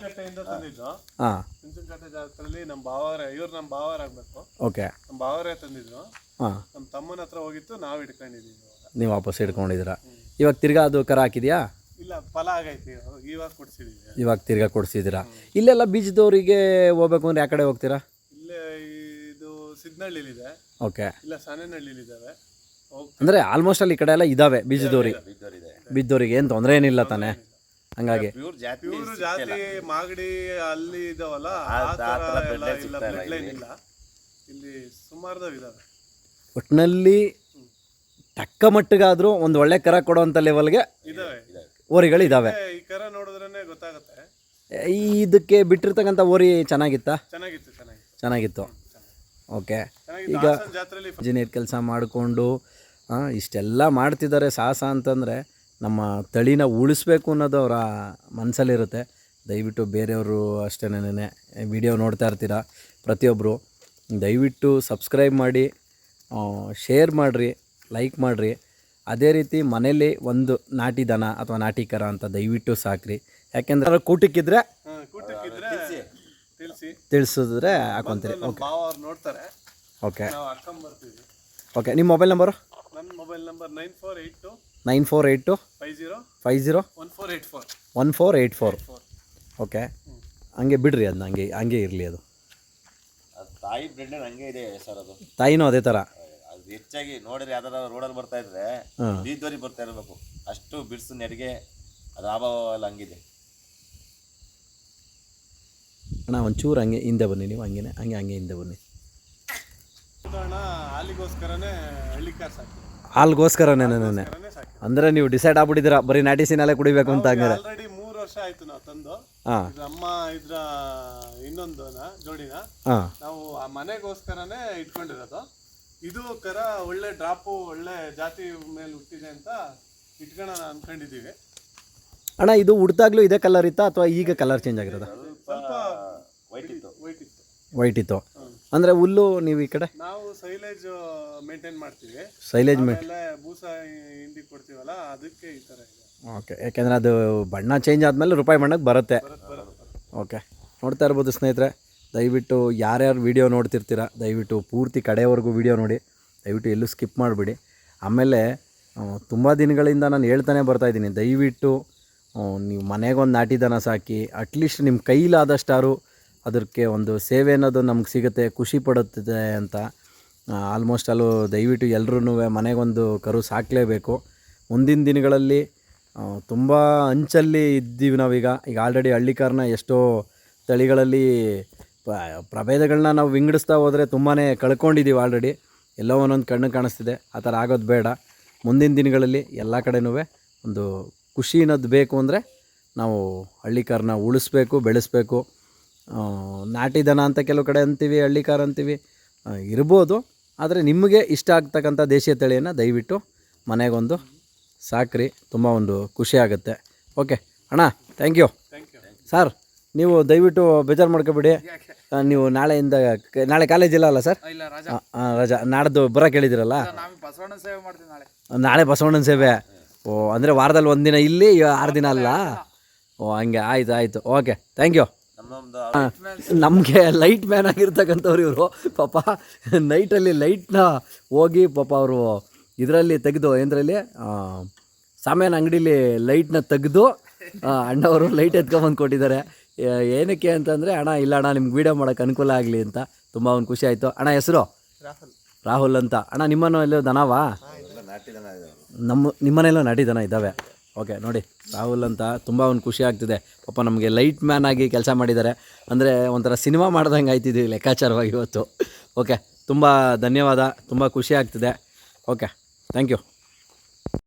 S3: ಹಾಂ.
S5: ಚುಂಚನಕಟ್ಟೆ ಜಾತ್ರೆಯಲ್ಲಿ ನಮ್ಮ ಭಾವರ ಇವ್ರು ನಮ್ಮ ಭಾವರ ಆಗಬೇಕು.
S3: ಓಕೆ.
S5: ನಮ್ಮ ಭಾವರೇ ತಂದಿದ್ರು.
S3: ಹಾಂ.
S5: ನಮ್ಮ ತಮ್ಮನ ಹತ್ರ ಹೋಗಿತ್ತು ನಾವು ಇಟ್ಕೊಂಡಿದ್ದೀವಿ
S3: ನೀವು ವಾಪಸ್ ಇಟ್ಕೊಂಡಿದ್ದೀರಾ ಇವಾಗ ತಿರ್ಗಾ ಅದು ಕರ ಹಾಕಿದ್ಯಾ?
S5: ಇಲ್ಲ ಫಲ ಆಗೈತಿ. ಇವಾಗ ಕೊಡ್ಸಿದೀವಿ.
S3: ಇವಾಗ ತಿರ್ಗಾ ಕೊಡಿಸಿದ್ದೀರಾ? ಇಲ್ಲೆಲ್ಲ ಬೀಜದವರಿಗೆ ಹೋಗ್ಬೇಕು ಅಂದ್ರೆ ಯಾವ ಕಡೆ ಹೋಗ್ತೀರಾ?
S5: ಇಲ್ಲೇ ಇದು ಸಿದ್ನಹಳ್ಳಿಲಿದೆ
S3: ಓಕೆ.
S5: ಇಲ್ಲ ಸಾನೇನಹಳ್ಳಿಲಿದ್ದಾವೆ ಹೋಗ್
S3: ಅಂದರೆ ಆಲ್ಮೋಸ್ಟ್ ಅಲ್ಲಿ ಈ ಕಡೆ ಎಲ್ಲ ಇದಾವೆ
S2: ಬೀಜದವ್ರಿ
S3: ಬಿದ್ದವ್ರಿಗೆ ಏನ್ ಏನು ತೊಂದರೆ ಏನಿಲ್ಲ ತಾನೆ? ಹಂಗಾಗಿ.
S2: ಪ್ಯೂರ್ ಜಾತಿ
S5: ಇವ್ರು ಜಾತಿ ಮಾಗಡಿ ಅಲ್ಲಿ ಇದಾವಲ್ಲ
S2: ಆ-
S5: ಆ ಥರ
S2: ಥರ
S5: ಎಲ್ಲ
S2: bloodline
S5: ಇಲ್ಲ
S2: ಸಿಗ್ತಾ ಇಲ್ಲ
S5: ಬ್ಲಡ್
S2: ಇಲ್ಲಿ.
S5: ಇಲ್ಲ. ಇಲ್ಲಿ ಸುಮಾರ್ದವ್ ಇದಾವೆ.
S3: ಒಟ್ಟಿನಲ್ಲಿ ತಕ್ಕ ಮಟ್ಟಿಗಾದರೂ ಒಂದು ಒಳ್ಳೆ ಕರ ಕೊಡುವಂತ ಲೆವೆಲ್ಗೆ
S5: ಇದಾವೆ.
S3: ಓರಿಗಳು ಇದ್ದಾವೆ
S5: ಈ ಕರ ನೋಡಿದ್ರೇನೆ ಗೊತ್ತಾಗುತ್ತೆ.
S3: ಈ ಇದಕ್ಕೆ ಬಿಟ್ಟಿರ್ತಕ್ಕಂಥ ಓರಿ ಚೆನ್ನಾಗಿತ್ತಾ?
S5: ಚೆನ್ನಾಗಿತ್ತು
S3: ಓಕೆ.
S5: ಚೆನ್ನಾಗಿತ್ತು.
S3: ಈಗ
S5: ಹಾಸನ
S3: ಇಂಜಿನಿಯರ್ ಕೆಲಸ ಮಾಡಿಕೊಂಡು ಇಷ್ಟೆಲ್ಲ ಮಾಡ್ತಿದ್ದಾರೆ ಸಾಹಸ ಅಂತಂದರೆ ನಮ್ಮ ತಳಿನ ಉಳಿಸ್ಬೇಕು ಅನ್ನೋದು ಅವರ ಮನಸ್ಸಲ್ಲಿರುತ್ತೆ ದಯವಿಟ್ಟು ಬೇರೆಯವರು ಅಷ್ಟೇನೇ ವಿಡಿಯೋ ನೋಡ್ತಾ ಇರ್ತೀರ? ಪ್ರತಿಯೊಬ್ಬರು ದಯವಿಟ್ಟು ಸಬ್ಸ್ಕ್ರೈಬ್ ಮಾಡಿ ಶೇರ್ ಮಾಡಿರಿ ಲೈಕ್ ಮಾಡಿರಿ. ಅದೇ ರೀತಿ ಮನೇಲಿ ಒಂದು ನಾಟಿ ದನ ಅಥವಾ ನಾಟಿ ಕರ ಅಂತ ದಯವಿಟ್ಟು ಸಾಕ್ರಿ. ಯಾಕೆಂದ್ರೆ ಕೂಟಕ್ಕಿದ್ರೆ ತಿಳಿಸಿದ್ರೆ ಹಾಕೊಂತೀರಿ.
S5: ಅವ್ರು ನೋಡ್ತಾರೆ.
S3: ಓಕೆ ಓಕೆ ನಿಮ್ಮ ಮೊಬೈಲ್ ನಂಬರು
S5: ನನ್ನ mobile number nine four eight two
S3: nine four eight two
S5: five zero
S3: five zero
S5: one four eight four
S3: one four eight four okay ಹಂಗೆ ಬಿಡ್ರಿ ಅದನ್ನ ಹಂಗೆ ಹಂಗೆ ಇರಲಿ ಅದು.
S2: ತಾಯಿ ಬ್ರೆಡ್ ಹಂಗೆ ಇದೆ ಸರ್ ಅದು.
S3: ತಾಯಿನೂ ಅದೇ ಥರ
S2: ಹೆಚ್ಚಾಗಿ ನೋಡಿದ್ರೆ ಯಾವ್ದಾರ ರೋಡಲ್ಲಿ ಬರ್ತಾ ಇದ್ರೆ ಬೀದ್ವರಿ ಬರ್ತಾ ಇರಬೇಕು. ಅಷ್ಟು ಬಿಡ್ಸು ನೆರಿಗೆ ಅದ್ರ ಅಭಾವ ಎಲ್ಲ ಹಂಗಿದೆ.
S3: ಅಣ್ಣ ಒಂಚೂರು ಹಂಗೆ ಹಿಂದೆ ಬನ್ನಿ ನೀವು ಹಂಗೆ ಹಂಗೆ ಹಂಗೆ ಹಿಂದೆ ಬನ್ನಿ.
S5: ಅಣ್ಣ ಹಾಲಿಗೋಸ್ಕರನೇ ಹಳ್ಳಿ ಕಾರ್ ಸಾಕಿ
S3: ಹಾಲ್ಗೋಸ್ಕರನೇ ನಾನು ಅಂದ್ರೆ ನೀವು ಡಿಸೈಡ್ ಆಗ್ಬಿಟ್ಟಿದ್ದೀರಾ ಬರೀ ನಾಟಿ ಸೀನಲ್ಲೇ ಕುಡಿಬೇಕು ಅಂತ ಹಂಗಾರೆ?
S5: ಆಲ್ರೆಡಿ ಮೂರು ವರ್ಷ ಆಯ್ತು ನಾವು ತಂದು.
S3: ಹಾಂ.
S5: ಇದ್ರ ಅಮ್ಮ ಇದ್ರ ಇನ್ನೊಂದನ ಜೋಡಿನ.
S3: ಹಾಂ.
S5: ನಾವು ಆ ಮನೆಗೋಸ್ಕರನೇ ಇಟ್ಕೊಂಡಿರೋದು. ಇದು ಕರ ಒಳ್ಳೆ ಡ್ರಾಪು ಒಳ್ಳೆ ಜಾತಿ ಮೇಲೆ ಹುಟ್ಟಿದೆ ಅಂತ ಇಟ್ಕೊಳ್ಳೋಣ ಅನ್ಕೊಂಡಿದ್ದೀವಿ.
S3: ಅಣ್ಣ ಇದು ಹುಡ್ದಾಗ್ಲೂ ಇದೇ ಕಲರ್ ಇತ್ತಾ ಅಥವಾ ಈಗ ಕಲರ್ ಚೇಂಜ್ ಆಗಿರೋದಾ?
S5: ಸ್ವಲ್ಪ
S2: ವೈಟ್ ಇತ್ತು.
S5: ವೈಟ್ ಇತ್ತು.
S3: ವೈಟ್ ಇತ್ತು. ಅಂದರೆ ಹುಲ್ಲು ನೀವು ಈ ಕಡೆ?
S5: ನಾವು ಸೈಲೇಜ್ ಮೇಂಟೈನ್ ಮಾಡ್ತೀವಿ.
S3: ಸೈಲೇಜ್ ಮೇ
S5: ಆಮೇಲೆ ಬೂಸ ಹಿಂಡಿ ಕೊಡ್ತೀವಲ್ಲ ಅದಕ್ಕೆ ಈ ತರ ಇದೆ.
S3: ಓಕೆ ಯಾಕೆಂದ್ರೆ ಅದು ಬಣ್ಣ ಚೇಂಜ್ ಆದಮೇಲೆ ರೂಪಾಯಿ ಬಣ್ಣಕ್ಕೆ ಬರುತ್ತೆ. ಓಕೆ ನೋಡ್ತಾ ಇರ್ಬೋದು ಸ್ನೇಹಿತರೆ. ದಯವಿಟ್ಟು ಯಾರ್ಯಾರು ವಿಡಿಯೋ ನೋಡ್ತಿರ್ತೀರ, ದಯವಿಟ್ಟು ಪೂರ್ತಿ ಕಡೆಯವರೆಗೂ ವಿಡಿಯೋ ನೋಡಿ, ದಯವಿಟ್ಟು ಎಲ್ಲೂ ಸ್ಕಿಪ್ ಮಾಡಿಬಿಡಿ. ಆಮೇಲೆ ತುಂಬ ದಿನಗಳಿಂದ ನಾನು ಹೇಳ್ತಾನೆ ಬರ್ತಾಯಿದ್ದೀನಿ ದಯವಿಟ್ಟು ನೀವು ಮನೆಗೊಂದು ನಾಟಿ ದನ ಸಾಕಿ ಅಟ್ಲೀಸ್ಟ್ ನಿಮ್ಮ ಕೈಲಾದಷ್ಟಾರು ಅದಕ್ಕೆ ಒಂದು ಸೇವೆ ಅನ್ನೋದು ನಮ್ಗೆ ಸಿಗುತ್ತೆ, ಖುಷಿ ಪಡುತ್ತದೆ ಅಂತ ಆಲ್ಮೋಸ್ಟ್ ಅಲ್ಲೂ ದಯವಿಟ್ಟು ಎಲ್ಲರೂ ಮನೆಗೊಂದು ಕರು ಸಾಕಲೇಬೇಕು. ಮುಂದಿನ ದಿನಗಳಲ್ಲಿ ತುಂಬ ಅಂಚಲ್ಲಿ ಇದ್ದೀವಿ ನಾವೀಗ, ಈಗ ಆಲ್ರೆಡಿ ಹಳ್ಳಿಕಾರನ ಎಷ್ಟೋ ತಳಿಗಳಲ್ಲಿ ಪ- ಪ್ರಭೇದಗಳನ್ನ ನಾವು ವಿಂಗಡಿಸ್ತಾ ಹೋದರೆ ತುಂಬಾ ಕಳ್ಕೊಂಡಿದ್ದೀವಿ ಆಲ್ರೆಡಿ ಎಲ್ಲೋ ಒಂದೊಂದು ಕಣ್ಣು ಕಾಣಿಸ್ತಿದೆ. ಆ ಥರ ಆಗೋದು ಬೇಡ. ಮುಂದಿನ ದಿನಗಳಲ್ಲಿ ಎಲ್ಲ ಕಡೆನೂ ಒಂದು ಖುಷಿ ಅನ್ನೋದು ಬೇಕು ಅಂದರೆ ನಾವು ಹಳ್ಳಿಕಾರನ ಉಳಿಸ್ಬೇಕು ಬೆಳೆಸ್ಬೇಕು. ನಾಟಿ ದನ ಅಂತ ಕೆಲವು ಕಡೆ ಅಂತೀವಿ ಹಳ್ಳಿಕಾರ ಅಂತೀವಿ. ಇರ್ಬೋದು. ಆದರೆ ನಿಮಗೆ ಇಷ್ಟ ಆಗ್ತಕ್ಕಂಥ ದೇಶೀಯ ತಳಿಯನ್ನು ದಯವಿಟ್ಟು ಮನೆಗೊಂದು ಸಾಕ್ರಿ. ತುಂಬ ಒಂದು ಖುಷಿ ಆಗುತ್ತೆ. ಓಕೆ ಅಣ್ಣ ಥ್ಯಾಂಕ್ ಯು ಸರ್ ನೀವು ದಯವಿಟ್ಟು ಬೇಜಾರು ಮಾಡ್ಕೊಬೇಡಿ. ನೀವು ನಾಳೆಯಿಂದ ನಾಳೆ ಕಾಲೇಜ್ ಇಲ್ಲ ಅಲ್ಲ ಸರ್
S4: ಇಲ್ಲ ರಾಜ.
S3: ಆ, ಆ, ರಜಾ. ನಾಡ್ದು ಬರೋಕೆ ಹೇಳಿದಿರಲ್ಲ
S4: ಬಸವಣ್ಣ ಸೇವೆ ಮಾಡ್ತೀವಿ ನಾಳೆ.
S3: ನಾಳೆ ಬಸವಣ್ಣನ ಸೇವೆ? ಓ ಅಂದರೆ ವಾರದಲ್ಲಿ ಒಂದಿನ ಇಲ್ಲಿ ಆರು ದಿನ ಅಲ್ಲ? ಓ ಹಂಗೆ ಆಯ್ತು ಆಯಿತು. ಓಕೆ ಥ್ಯಾಂಕ್ ಯು
S2: ನಮ್ಮೊಂದು
S3: ನಮಗೆ ಲೈಟ್ ಮ್ಯಾನ್ ಆಗಿರ್ತಕ್ಕಂಥವ್ರು ಇವರು. ಪಾಪ ನೈಟಲ್ಲಿ ಲೈಟ್ನ ಹೋಗಿ ಪಾಪ ಅವರು ಇದರಲ್ಲಿ ತೆಗೆದು ಏನರಲ್ಲಿ ಸಾಮಾನ್ಯ ಅಂಗಡೀಲಿ ಲೈಟ್ನ ತೆಗೆದು ಅಣ್ಣವರು ಲೈಟ್ ಎತ್ಕೊಂಬಂದು ಕೊಟ್ಟಿದ್ದಾರೆ. ಏನಕ್ಕೆ ಅಂತಂದರೆ ಅಣ್ಣ ಇಲ್ಲ ಅಣ್ಣ ನಿಮ್ಗೆ ವೀಡಿಯೋ ಮಾಡೋಕ್ಕೆ ಅನುಕೂಲ ಆಗಲಿ ಅಂತ. ತುಂಬ ಒಂದು ಖುಷಿ ಆಯಿತು. ಅಣ್ಣ ಹೆಸರು? ರಾಹುಲ್. ಅಂತ. ಅಣ್ಣ ನಿಮ್ಮನ್ನು ಎಲ್ಲೋ ದನವಾ? ನಮ್ಮ ನಿಮ್ಮನೆಯಲ್ಲೂ ನಾಟಿ ದನ ಇದ್ದಾವೆ. ಓಕೆ ನೋಡಿ ರಾಹುಲ್ ಅಂತ ತುಂಬ ಒಂದು ಖುಷಿ ಆಗ್ತಿದೆ. ಪಾಪ ನಮಗೆ ಲೈಟ್ ಮ್ಯಾನ್ ಆಗಿ ಕೆಲಸ ಮಾಡಿದ್ದಾರೆ. ಅಂದರೆ ಒಂಥರ ಸಿನಿಮಾ ಮಾಡ್ದಂಗೆ ಆಯ್ತಿದ್ದೀವಿ ಲೆಕ್ಕಾಚಾರವಾಗಿ ಇವತ್ತು. ಓಕೆ ತುಂಬ ಧನ್ಯವಾದ ತುಂಬ ಖುಷಿ ಆಗ್ತಿದೆ. Okay thank you